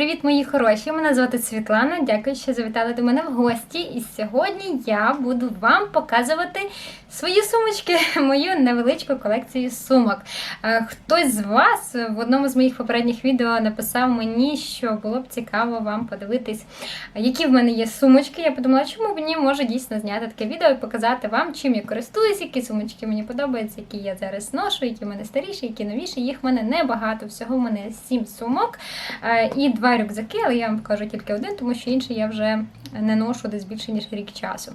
Привіт, мої хороші! Мене звати Світлана. Дякую, що завітали до мене в гості. І сьогодні я буду вам показувати свої сумочки, мою невеличку колекцію сумок. Е, Хтось з вас в одному з моїх попередніх відео написав мені, що було б цікаво вам подивитись, які в мене є сумочки. Я подумала, чому б ні, можу дійсно зняти таке відео і показати вам, чим я користуюсь, які сумочки мені подобаються, які я зараз ношу, які в мене старіші, які новіші. Їх в мене небагато. Всього в мене сім сумок е, і два рюкзаки, але я вам покажу тільки один, тому що інший я вже не ношу десь більше ніж рік часу.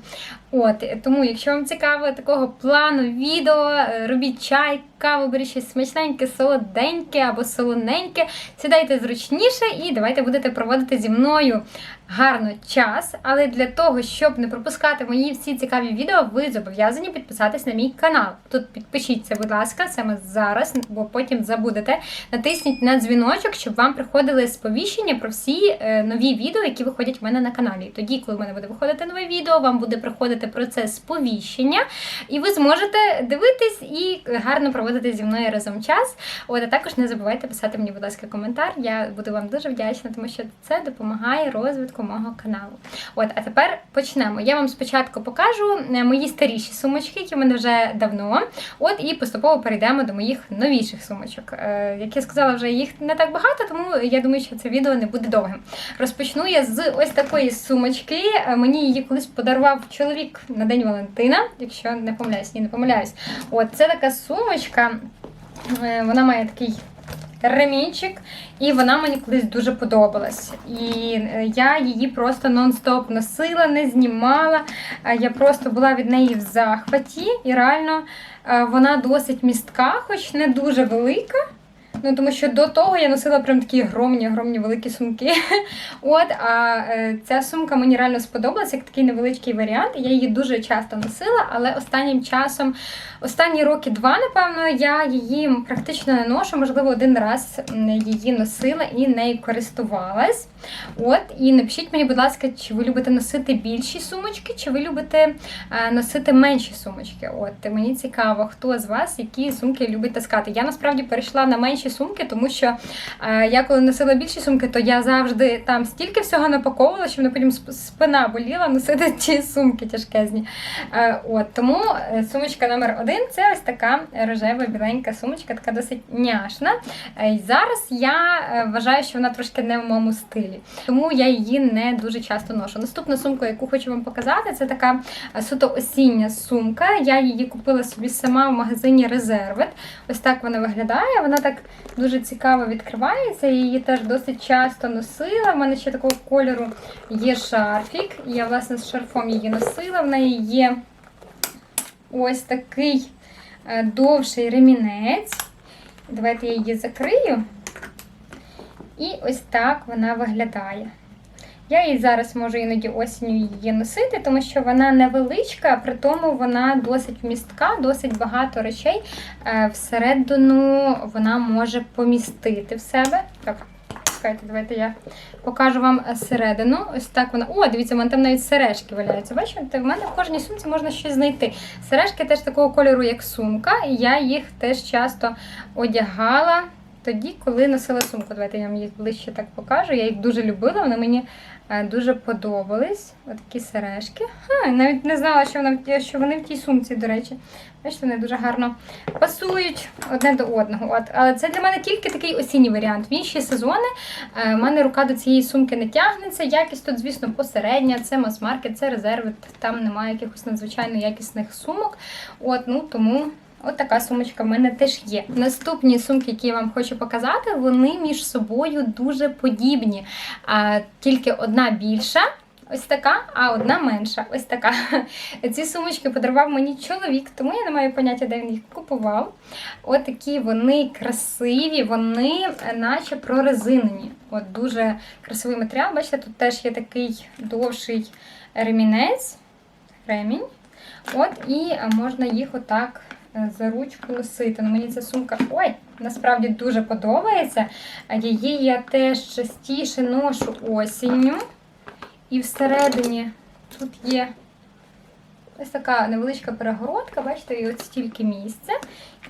От тому, якщо вам цікаво такого плану відео, е, робіть чай, каву, беріть щось смачненьке, солоденьке або солоненьке. Сідайте зручніше і давайте будете проводити зі мною гарно час. Але для того, щоб не пропускати мої всі цікаві відео, ви зобов'язані підписатись на мій канал. Тут підпишіться, будь ласка, саме зараз, бо потім забудете. Натисніть на дзвіночок, щоб вам приходили сповіщення про всі е, нові відео, які виходять в мене на каналі. Тоді, коли в мене буде виходити нове відео, вам буде приходити процес сповіщення, і ви зможете дивитись і гарно проводити зі мною разом час. От, а також не забувайте писати мені, будь ласка, коментар. Я буду вам дуже вдячна, тому що це допомагає розвитку мого каналу. От, а тепер почнемо. Я вам спочатку покажу е, мої старіші сумочки, які в мене вже давно. От і поступово перейдемо до моїх новіших сумочок. Е, як я сказала, вже їх не так багато, тому я думаю, що це відео не буде довгим. Розпочну я з ось такої сумочки. Е, Мені її колись подарував чоловік на День Валентина, якщо не помиляюсь, ні, не помиляюсь. От це така сумочка. Вона має такий ремінчик, і вона мені колись дуже подобалась. І е, я її просто нон-стоп носила, не знімала. Е, Я просто була від неї в захваті, і реально е, вона досить містка, хоч не дуже велика. Ну, тому що до того я носила прям такі огромні, огромні великі сумки. От, а е, ця сумка мені реально сподобалася, як такий невеличкий варіант. Я її дуже часто носила, але останнім часом, останні роки два, напевно, я її практично не ношу. Можливо, один раз її носила і нею користувалась. От, і напишіть мені, будь ласка, чи ви любите носити більші сумочки, чи ви любите е, носити менші сумочки. От мені цікаво, хто з вас які сумки любить таскати. Я насправді перейшла на менші сумки, тому що е, я коли носила більші сумки, то я завжди там стільки всього напаковувала, що мене потім спина боліла носити ті сумки тяжкезні. Е, от тому е, сумочка номер один це ось така рожева біленька сумочка, така досить няшна. І зараз я вважаю, що вона трошки не в моєму стилі. Тому я її не дуже часто ношу. Наступна сумка, яку хочу вам показати, це така суто осіння сумка. Я її купила собі сама в магазині Резервит. Ось так вона виглядає. Вона так дуже цікаво відкривається. Я її теж досить часто носила. У мене ще такого кольору є шарфік. Я, власне, з шарфом її носила. В неї є ось такий е, довший ремінець. Давайте я її закрию. І ось так вона виглядає. Я її зараз можу іноді осінню її носити, тому що вона невеличка, при тому вона досить вмістка, досить багато речей. Е, Всередину вона може помістити в себе. Так, чекайте, давайте я покажу вам середину. Ось так вона. О, дивіться, в мене там навіть сережки валяються. Бачите, в мене в кожній сумці можна щось знайти. Сережки теж такого кольору, як сумка, і я їх теж часто одягала. Тоді, коли носила сумку, давайте я вам їх ближче так покажу. Я їх дуже любила, вони мені е, дуже подобались. Отакі сережки. Ха, навіть не знала, що, вона, що вони в тій сумці, до речі. Бачите, вони дуже гарно пасують одне до одного. От. Але це для мене тільки такий осінній варіант. В інші сезони е, в мене рука до цієї сумки не тягнеться. Якість тут, звісно, посередня. Це мас-маркет, це резерви. Там немає якихось надзвичайно якісних сумок. От, ну, тому От така сумочка в мене теж є. Наступні сумки, які я вам хочу показати, вони між собою дуже подібні. А, Тільки одна більша. Ось така, а одна менша. Ось така. Ці сумочки подарував мені чоловік, тому я не маю поняття, де він їх купував. От такі вони красиві, вони е, наче прорезинені. От дуже красивий матеріал. Бачите, тут теж є такий довший ремінець, ремінь. От, і е, можна їх отак за ручку носити. Ну, мені ця сумка ой, насправді дуже подобається. Її я теж частіше ношу осінню. І всередині тут є Ось така невеличка перегородка, бачите, і от стільки місця.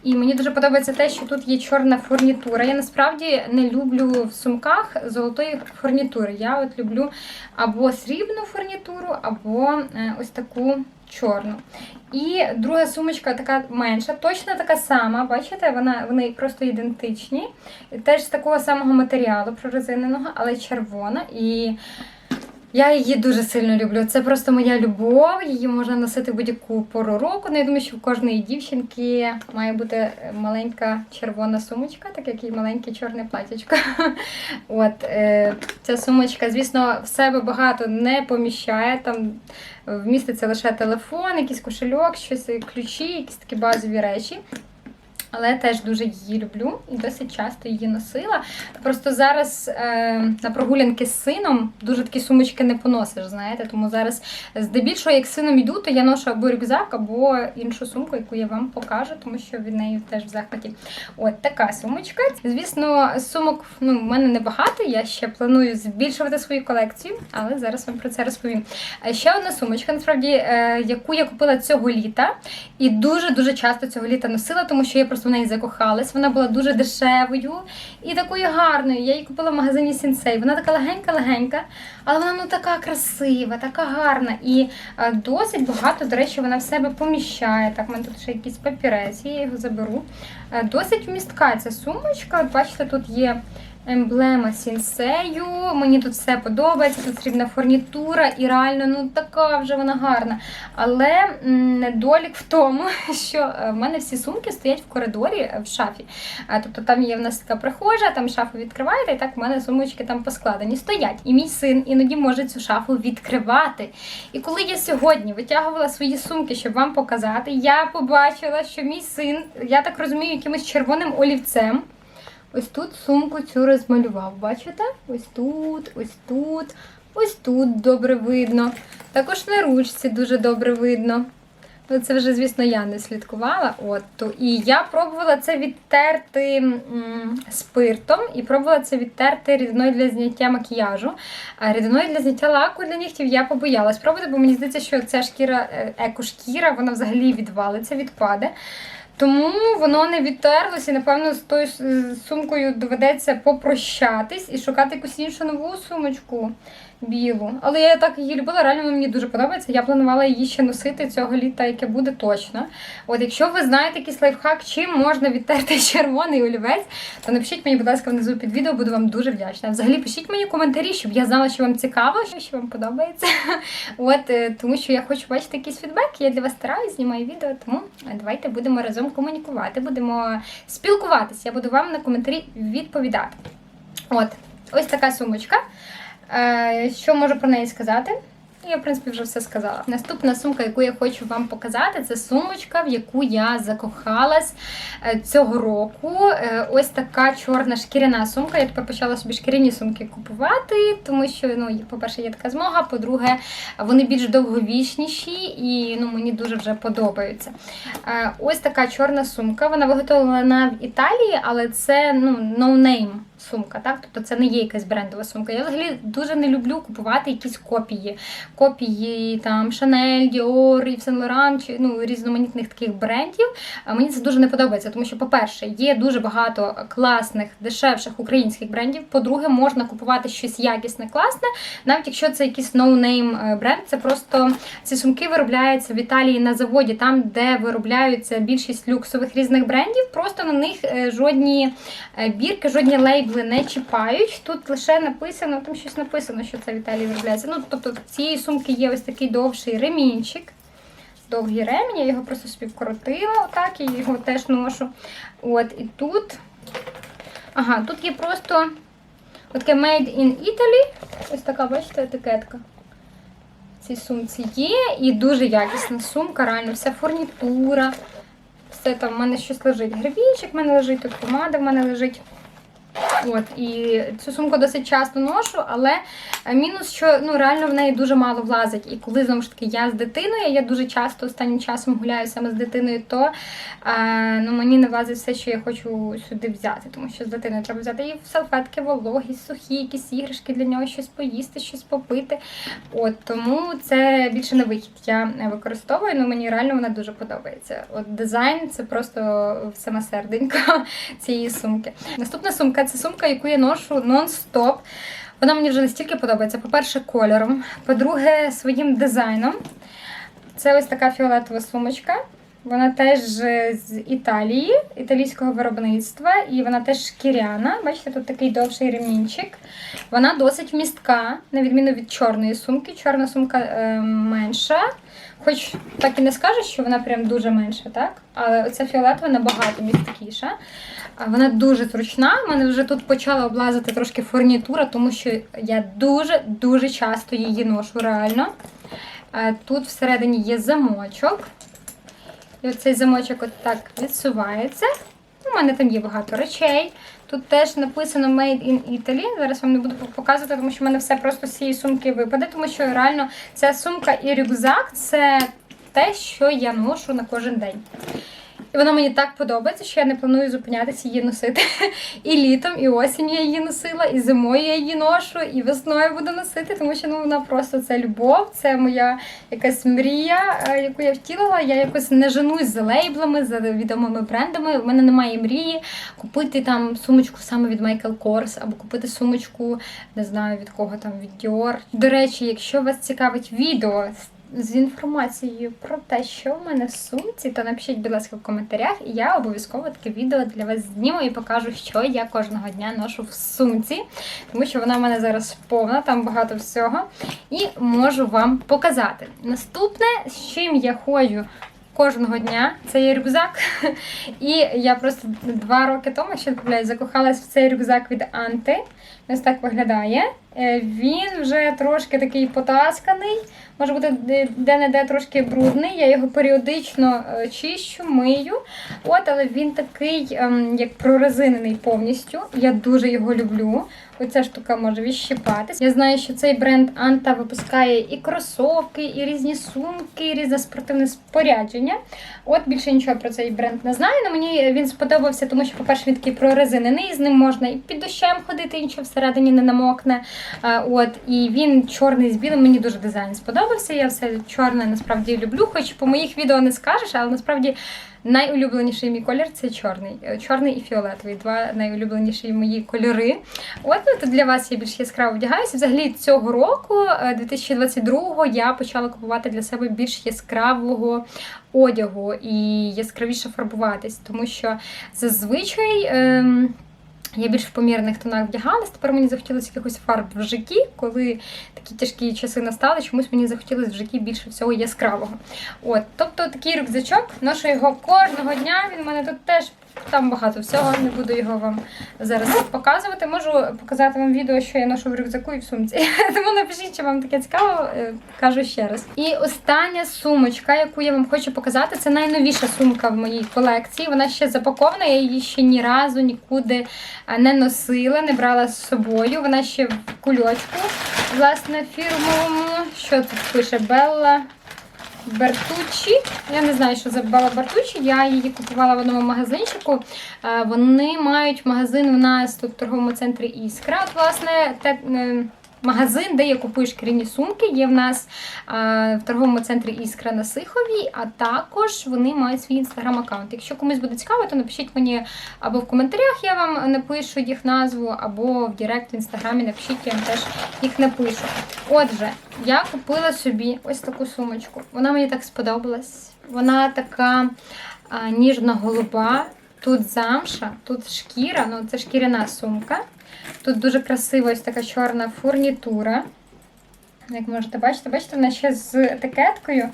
І мені дуже подобається те, що тут є чорна фурнітура. Я насправді не люблю в сумках золотої фурнітури. Я от люблю або срібну фурнітуру, або е, ось таку чорну. І друга сумочка така менша, точно така сама. Бачите, вона, вони просто ідентичні. Теж з такого самого матеріалу прорезиненого, але червона. І я її дуже сильно люблю. Це просто моя любов. Її можна носити будь-яку пору року. Ну, я думаю, що в кожної дівчинки має бути маленька червона сумочка, так як і маленьке чорне платячко. От е, ця сумочка, звісно, в себе багато не поміщає. Там вміститься лише телефон, якийсь кошельок, щось, ключі, якісь такі базові речі. Але я теж дуже її люблю і досить часто її носила. Просто зараз е, на прогулянки з сином дуже такі сумочки не поносиш, знаєте. Тому зараз, здебільшого, як з сином йду, то я ношу або рюкзак, або іншу сумку, яку я вам покажу, тому що від неї теж в захваті. От така сумочка. Звісно, сумок ну, в мене небагато. Я ще планую збільшувати свою колекцію, але зараз вам про це розповім. Е, Ще одна сумочка, насправді, е, яку я купила цього літа, і дуже дуже часто цього літа носила, тому що я просто в неї закохалась. Вона була дуже дешевою і такою гарною. Я її купила в магазині Сінсей. Вона така легенька-легенька, але вона ну така красива, така гарна. І е, досить багато, до речі, вона в себе поміщає. Так, в мене тут ще якийсь папірець, я його заберу. Е, Досить вмістка ця сумочка. Бачите, тут є. Емблема сінсею. Мені тут все подобається, тут срібна фурнітура, і реально ну така вже вона гарна. Але недолік в тому, що е, в мене всі сумки стоять в коридорі е, в шафі. Тобто там є в нас така прихожа, там шафу відкриваєте, і так в мене сумочки там поскладені стоять. І мій син іноді може цю шафу відкривати. І коли я сьогодні витягувала свої сумки, щоб вам показати, я побачила, що мій син, я так розумію, якимось червоним олівцем. Ось тут сумку цю розмалював. Бачите? Ось тут, ось тут, ось тут добре видно. Також на ручці дуже добре видно. Ну, це вже, звісно, я не слідкувала. От, і я пробувала це відтерти м, спиртом і пробувала це відтерти рідиною для зняття макіяжу. А рідиною для зняття лаку для нігтів я побоялась пробувати, бо мені здається, що ця шкіра, е, екошкіра, вона взагалі відвалиться, відпаде. Тому воно не відтерлося, і, напевно, з тою сумкою доведеться попрощатись і шукати якусь іншу нову сумочку білу. Але я так її любила, реально вона мені дуже подобається. Я планувала її ще носити цього літа, яке буде точно. От якщо ви знаєте якийсь лайфхак, чим можна відтерти червоний олівець, то напишіть мені, будь ласка, внизу під відео, буду вам дуже вдячна. Взагалі пишіть мені коментарі, щоб я знала, що вам цікаво, що- вам подобається. От е, тому що я хочу бачити якийсь фідбек. Я для вас стараюсь, знімаю відео, тому давайте будемо разом комунікувати, будемо спілкуватися. Я буду вам на коментарі відповідати. От, ось така сумочка. Е, Що можу про неї сказати? Я, в принципі, вже все сказала. Наступна сумка, яку я хочу вам показати, це сумочка, в яку я закохалась е, цього року. Е, Ось така чорна шкіряна сумка. Я тепер почала собі шкіряні сумки купувати, тому що, ну, по-перше, є така змога. По-друге, вони більш довговічніші і ну, мені дуже вже подобаються. Ось така чорна сумка. Вона виготовлена в Італії, але це ну, no-name сумка, так? Тобто це не є якась брендова сумка. Я взагалі дуже не люблю купувати якісь копії. Копії там Dior, Yves Saint Laurent, чи ну, різноманітних таких брендів. Мені це дуже не подобається, тому що, по-перше, є дуже багато класних, дешевших українських брендів. По-друге, можна купувати щось якісне, класне, навіть якщо це якийсь no-name е, бренд, це просто ці сумки виробляються в Італії на заводі, там, де виробляються більшість люксових різних брендів. Просто на них е, жодні е, бірки, жодні лейбли не чіпають. Тут лише написано, там щось написано, що це в Італії виробляється. Ну, тобто в цієї сумки є ось такий довший ремінчик. Довгий ремінь, я його просто собі вкоротила, отак, і його теж ношу. От, і тут. Ага, тут є просто таке Made in Italy. Ось така, бачите, етикетка. В цій сумці є. І дуже якісна сумка, реально, вся фурнітура. Все там в мене щось лежить. Гребінчик в мене лежить, тут помада в мене лежить. От, і цю сумку досить часто ношу, але мінус, що ну реально в неї дуже мало влазить. І коли знову ж таки я з дитиною, я дуже часто останнім часом гуляю саме з дитиною, то е, ну, мені не влазить все, що я хочу сюди взяти, тому що з дитиною треба взяти і салфетки вологі, сухі, якісь іграшки для нього, щось поїсти, щось попити. От тому це більше не вихід. Я використовую, але мені реально вона дуже подобається. От дизайн це просто саме серденько цієї сумки. Наступна сумка це сумка, яку я ношу нон-стоп. Вона мені вже настільки подобається. По-перше, кольором, по-друге, своїм дизайном. Це ось така фіолетова сумочка. Вона теж з Італії, італійського виробництва, і вона теж шкіряна. Бачите, тут такий довший ремінчик. Вона досить містка, на відміну від чорної сумки. Чорна сумка е, менша. Хоч так і не скажеш, що вона прям дуже менша, так? Але оця фіолетова набагато місткіша. Вона дуже зручна. У мене вже тут почала облазити трошки фурнітура, тому що я дуже-дуже часто її ношу реально. Е, Тут всередині є замочок. І оцей замочок от відсувається. У мене там є багато речей. Тут теж написано Made in Italy. Зараз вам не буду показувати, тому що в мене все просто з цієї сумки випаде, тому що реально ця сумка і рюкзак це те, що я ношу на кожен день. І вона мені так подобається, що я не планую зупинятися її носити. І літом, і осінь я її носила, і зимою я її ношу, і весною буду носити, тому що ну, вона просто це любов, це моя якась мрія, е, яку я втілила. Я якось не женусь за лейблами, за відомими брендами. У мене немає мрії купити там сумочку саме від Michael Kors, або купити сумочку, не знаю від кого там, від Dior. До речі, якщо вас цікавить відео інформацією про те, що в мене в сумці, то напишіть, будь ласка, в коментарях, і я обов'язково таке відео для вас зніму і покажу, що я кожного дня ношу в сумці, тому що вона в мене зараз повна, там багато всього. І можу вам показати. Наступне, з чим я ходжу. Кожного дня це є рюкзак. І я просто два роки тому ще закохалась в цей рюкзак від Анти. Ось так виглядає. Е, Він вже трошки такий потасканий, може бути де-не-де трошки брудний. Я його періодично е, чищу, мию. От, але він такий, ем, як прорезинений повністю. Я дуже його люблю. Оця штука може відщипатись. Я знаю, що цей бренд Анта випускає і кросовки, і різні сумки, і різне спортивне спорядження. От більше нічого про цей бренд не знаю. але мені він сподобався, тому що, по-перше, він такий прорезинений, з ним можна і під дощем ходити, нічого всередині не намокне. А, От, і він чорний з білим. Мені дуже дизайн сподобався. Я все чорне насправді люблю, хоч по моїх відео не скажеш, але насправді. Найулюбленіший мій колір це чорний. Е, Чорний і фіолетовий. Два найулюбленіші мої кольори. От ну, тут для вас я більш яскраво вдягаюся. Взагалі цього року, е, 2022-го, я почала купувати для себе більш яскравого одягу і яскравіше фарбуватись, тому що зазвичай. ем, я більш в помірних тонах вдягалась. Тепер мені захотілося якихось фарб в житті, коли такі тяжкі часи настали, чомусь мені захотілося в житті більше всього яскравого. От, тобто такий рюкзачок, ношу його кожного дня. Він в мене тут теж там багато всього. Не буду його вам зараз показувати. Можу показати вам відео, що я ношу в рюкзаку і в сумці. Тому напишіть, чи вам таке цікаво, е, кажу ще раз. І остання сумочка, яку я вам хочу показати, це найновіша сумка в моїй колекції. Вона ще запакована, я її ще ні разу нікуди е, не носила, не брала з собою. Вона ще в кульочку, власне, фірмовому. Що тут пише Белла? Бертучі. Я не знаю, що за Бала Бертучі. Я її купувала в одному магазинчику. Е, Вони мають магазин у нас тут в торговому центрі Іскра. От, власне, те, е, магазин, де я купую шкіряні сумки, є в нас е, в торговому центрі Іскра на Сиховій, а також вони мають свій інстаграм-аккаунт. Якщо комусь буде цікаво, то напишіть мені або в коментарях, я вам напишу їх назву, або в Директ в інстаграмі напишіть, я вам теж їх напишу. Отже, я купила собі ось таку сумочку. Вона мені так сподобалась. Вона така а, ніжно-голуба. Тут замша, тут шкіра, ну це шкіряна сумка. Тут дуже красива ось така чорна фурнітура. Як можете бачити, бачите, вона ще з етикеткою.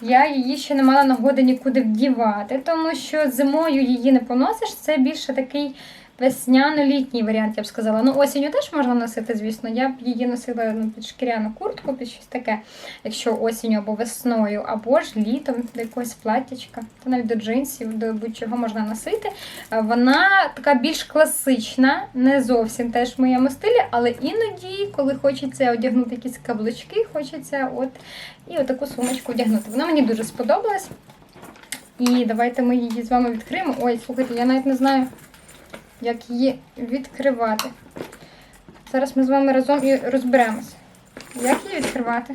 Я її ще не мала нагоди нікуди вдівати, тому що зимою її не поносиш. Це більше такий весняно-літній варіант, я б сказала. Ну, осінню теж можна носити, звісно. Я б її носила ну, під шкіряну куртку, під щось таке, якщо осінню або весною, або ж літом до якогось платтячка, та навіть до джинсів, до будь-чого можна носити. Е, Вона така більш класична, не зовсім теж в моєму стилі, але іноді, коли хочеться одягнути якісь каблучки, хочеться от і отаку сумочку одягнути. Вона мені дуже сподобалась. І давайте ми її з вами відкриємо. Ой, слухайте, я навіть не знаю, як її відкривати. Зараз ми з вами разом і розберемось. Як її відкривати?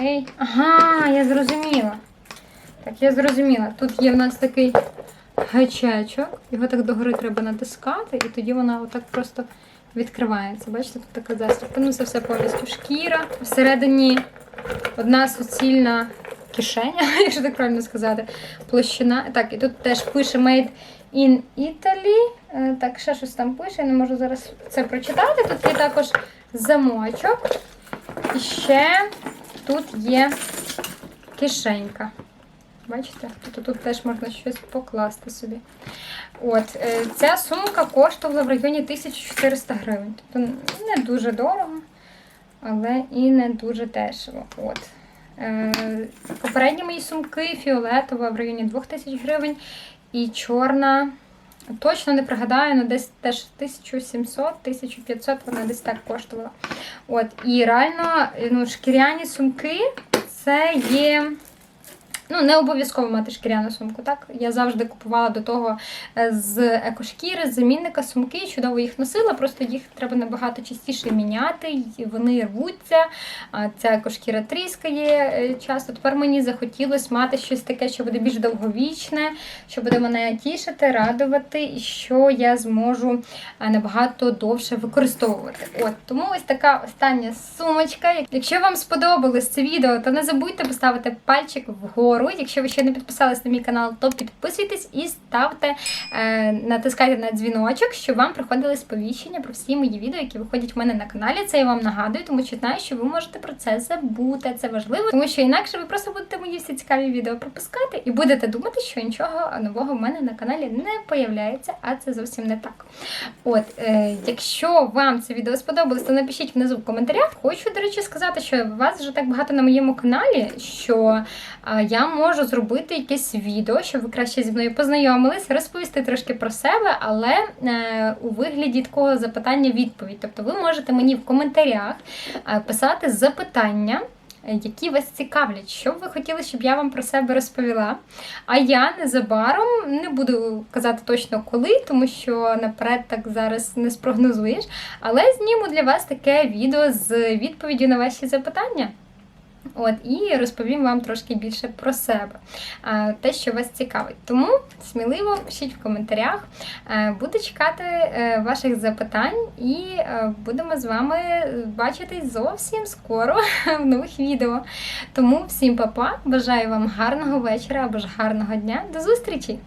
Ей, ага, я зрозуміла. Так, я зрозуміла. Тут є в нас такий гачечок. Його так догори треба натискати, і тоді вона отак просто відкривається. Бачите, тут така застібка. Ну, це все повністю шкіра. Всередині одна суцільна кишеня, якщо так правильно сказати, площина. Так, і тут теж пише Made in Italy. Е, Так, ще щось там пише, я не можу зараз це прочитати. Тут є також замочок. І ще тут є кишенька. Бачите? Тут, тут теж можна щось покласти собі. От, е, ця сумка коштувала в районі 1400 гривень. Тобто не дуже дорого, але і не дуже дешево. От. Е, Попередні мої сумки фіолетова в районі 2000 гривень і чорна. Точно не пригадаю, але десь теж 1700-1500 вона десь так коштувала. От, і реально, ну, шкіряні сумки це є. Ну, не обов'язково мати шкіряну сумку, так? Я завжди купувала до того е, з екошкіри, з замінника сумки, чудово їх носила, просто їх треба набагато частіше міняти, вони рвуться, ця екошкіра тріскає е, часто. Тепер мені захотілося мати щось таке, що буде більш довговічне, що буде мене тішити, радувати, і що я зможу е, набагато довше використовувати. От, тому ось така остання сумочка. Якщо вам сподобалось це відео, то не забудьте поставити пальчик вгору. Якщо ви ще не підписались на мій канал, то підписуйтесь і ставте, е, натискайте на дзвіночок, щоб вам приходили сповіщення про всі мої відео, які виходять в мене на каналі. Це я вам нагадую, тому що знаю, що ви можете про це забути. Це важливо, тому що інакше ви просто будете мої всі цікаві відео пропускати і будете думати, що нічого нового в мене на каналі не появляється, а це зовсім не так. От, е, якщо вам це відео сподобалось, то напишіть внизу в коментарях. Хочу, до речі, сказати, що вас вже так багато на моєму каналі, що е, можу зробити якесь відео, щоб ви краще зі мною познайомились, розповісти трошки про себе, але е, у вигляді такого запитання-відповідь. Тобто ви можете мені в коментарях е, писати запитання. е, Які вас цікавлять, що б ви хотіли, щоб я вам про себе розповіла. А я незабаром не буду казати точно коли, тому що наперед так зараз не спрогнозуєш. Але зніму для вас таке відео з відповіді на ваші запитання. От, і розповім вам трошки більше про себе, те, що вас цікавить. Тому сміливо пишіть в коментарях. Е, Буду чекати е, ваших запитань і е, будемо з вами бачитись зовсім скоро в нових відео. Тому всім па-па, бажаю вам гарного вечора або ж гарного дня. До зустрічі!